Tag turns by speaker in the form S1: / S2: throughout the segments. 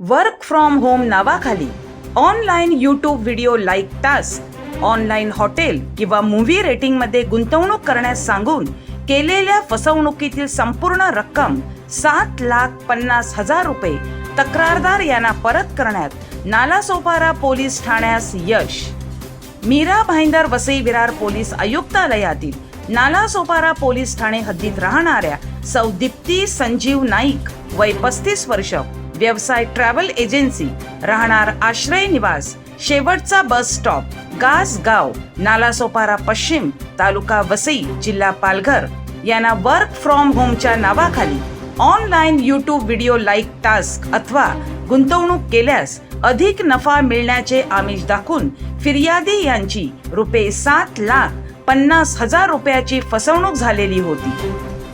S1: Work from home नावाखाली. Online YouTube video like task online hotel किंवा movie रेटिंगमध्ये गुंतवणूक करण्यास सांगून केलेल्या फसवणुकीतील संपूर्ण रक्कम सात लाख पन्नास हजार रुपये तक्रारदार यांना परत करण्यात नालासोपारा पोलीस ठाण्यास यश. मीरा भाईंदर वसई विरार पोलीस आयुक्तालयातील नालासोपारा पोलीस ठाणे हद्दीत राहणाऱ्या सौदीप्ती संजीव नाईक वय पस्तीस वर्ष व्यवसाय ट्रॅव्हल एजन्सी राहणार आश्रय निवास शेवटचा बस स्टॉप गास गाव नालासोपारा पश्चिम तालुका वसई जिल्हा पालघर. यांना वर्क फ्रॉम होमच्या नावाखाली online YouTube video like task अथवा गुंतवणूक केल्यास अधिक नफा मिळण्याचे आमिष दाखवून फिर्यादी यांची रुपये सात लाख पन्नास हजार रुपयाची फसवणूक झालेली होती.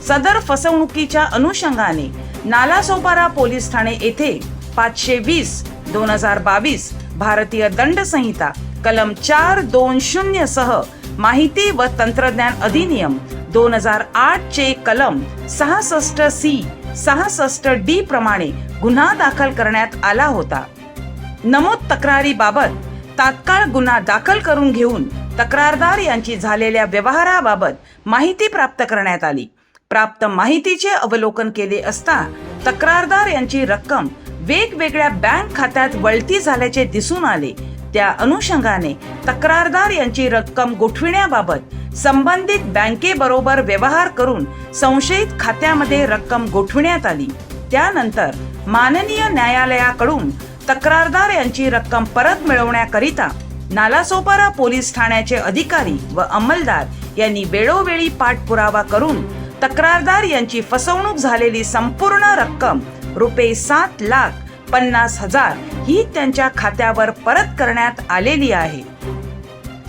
S1: सदर फसवणुकीच्या अनुषंगाने नालासोपारा पोलीस ठाणे येथे पाचशे वीस दोन हजार बावीस भारतीय दंड संहिता कलम चार दोन शून्य सह माहिती व तंत्रज्ञान अधिनियम दोन हजार आठ चे कलम सहासष्ट सी सहासष्ट डी प्रमाणे गुन्हा दाखल करण्यात आला होता. नमूद तक्रारीबाबत तात्काळ गुन्हा दाखल करून घेऊन तक्रारदार यांची झालेल्या व्यवहाराबाबत माहिती प्राप्त करण्यात आली. प्राप्त माहितीचे अवलोकन केले असता तक्रारदार यांची रक्कम वेगवेगळ्या बँक खात्यात वळती झाल्याचे दिसून आले. त्या अनुषंगाने तक्रारदार यांची रक्कम गोठविण्याबाबत संबंधित बँकेबरोबर व्यवहार करून संशयित खात्यामध्ये रक्कम गोठविण्यात आली. त्यानंतर माननीय न्यायालयाकडून तक्रारदार यांची रक्कम परत मिळवण्याकरिता नालासोपारा पोलीस ठाण्याचे अधिकारी व अंमलदार यांनी वेळोवेळी पाठपुरावा करून तक्रारदार यांची फसवणूक झालेली संपूर्ण रक्कम रुपये सात लाख पन्नास हजार ही त्यांच्या खात्यावर परत करण्यात आलेली आहे.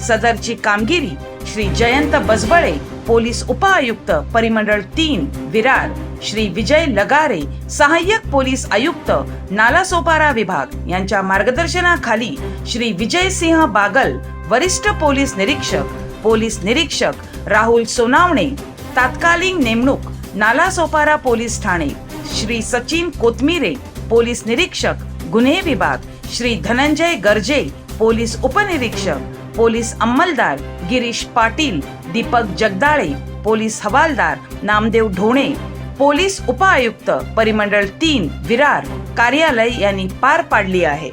S1: सदरची कामगिरी श्री जयंत बजबळे पोलीस उपआयुक्त परिमंडळ तीन विरार श्री विजय लगारे सहाय्यक पोलीस आयुक्त नालासोपारा विभाग यांच्या मार्गदर्शनाखाली श्री विजय सिंह बागल वरिष्ठ पोलीस निरीक्षक पोलीस निरीक्षक राहुल सोनावणे तात्कालीन नेमणूक नालासोपारा पोलीस ठाणे. श्री सचिन कोतमिरे पोलीस निरीक्षक गुन्हे विभाग. श्री धनंजय गर्जे पोलीस उपनिरीक्षक. पोलीस अंमलदार गिरीश पाटील दीपक जगदाळे पोलीस हवालदार नामदेव ढोणे. पोलीस उपआयुक्त परिमंडळ तीन विरार. कार्यालय यांनी पार पाडली आहे.